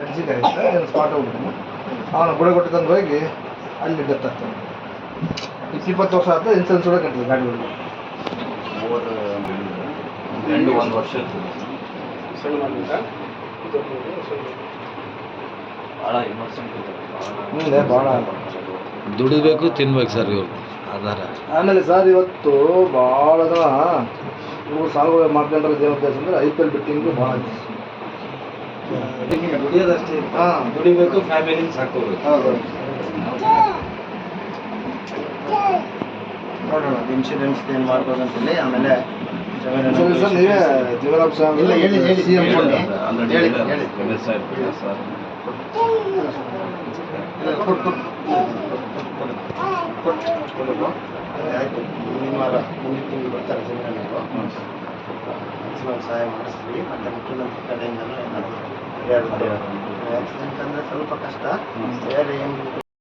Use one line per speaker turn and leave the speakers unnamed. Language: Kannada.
ಇತ್ತು ಏನು ಸ್ಪಾಟ್ ಹೋಗ್ಬಿಟ್ಟು ಅವನು ಬುಡ ಕೊಟ್ಟು ತಂದು ಹೋಗಿ ಅಲ್ಲಿ ಡೆತ್ ಆಗ್ತಾನೆ ಇಪ್ಪತ್ತು ವರ್ಷ ಆಯ್ತು ಇನ್ಸೂರೆನ್ಸ್ ಕೂಡ ಕಟ್ಟಿಲ್ಲ
ಭಾಳ ಇನ್ನೋಸೆಂಟ್
ಮುಂದೆ ಭಾಳ.
ದುಡಿಬೇಕು ತಿನ್ಬೇಕು ಸರ್ ಇವ್ರು. ಆಧಾರ.
ಆಮೇಲೆ ಸರ್ ಇವತ್ತು ಭಾಳ ಜನ ಇವ್ರು ಸಾಗುವಳಿ ಮಾಡ್ಕೊಂಡ್ರೆ ಏನು ಉದ್ದೇಶ ಅಂದರೆ ಐ ಪಿ ಎಲ್ ಬಿಟ್ಟಿಂಗು ಭಾಳ
ದುಡಿಯೋದಷ್ಟೇ.
ಹಾಂ
ದುಡಿಬೇಕು ಫ್ಯಾಮಿಲಿ ಸಾಕೋಬೇಕು
ಹೌದು.
ನೋಡೋಣ ಇನ್ಶೂರೆನ್ಸ್ ಏನು ಮಾಡ್ಬೋದಂತೇಳಿ ಆಮೇಲೆ ಜಮೀನು
ಸರಿ ಸರ್ ನೀವೇ
ಇಲ್ಲ, ಹೇಳಿ, ಹೇಳಿ.
ಸಿ ಎಂ
ಹೇಳಿ, ಹೇಳಿ.
ಸರ್ ಸರ್
ಆಯಿತು. ಮುಂದಿನ ವಾರ ಮುಂದಿನ ತಿಂಗಳು ಬರ್ತಾರೆ ಸಹಾಯ ಮಾಡಿಸ್ತೀವಿ. ಮತ್ತೆ ಮುಖ್ಯಮಂತ್ರಿ ಕಡೆಯಿಂದಲೂ ಏನಾದರೂ ಪರಿಹಾರ ಆಕ್ಸಿಡೆಂಟ್ ಅಂದರೆ ಸ್ವಲ್ಪ ಕಷ್ಟ. ಬೇರೆ ಏನು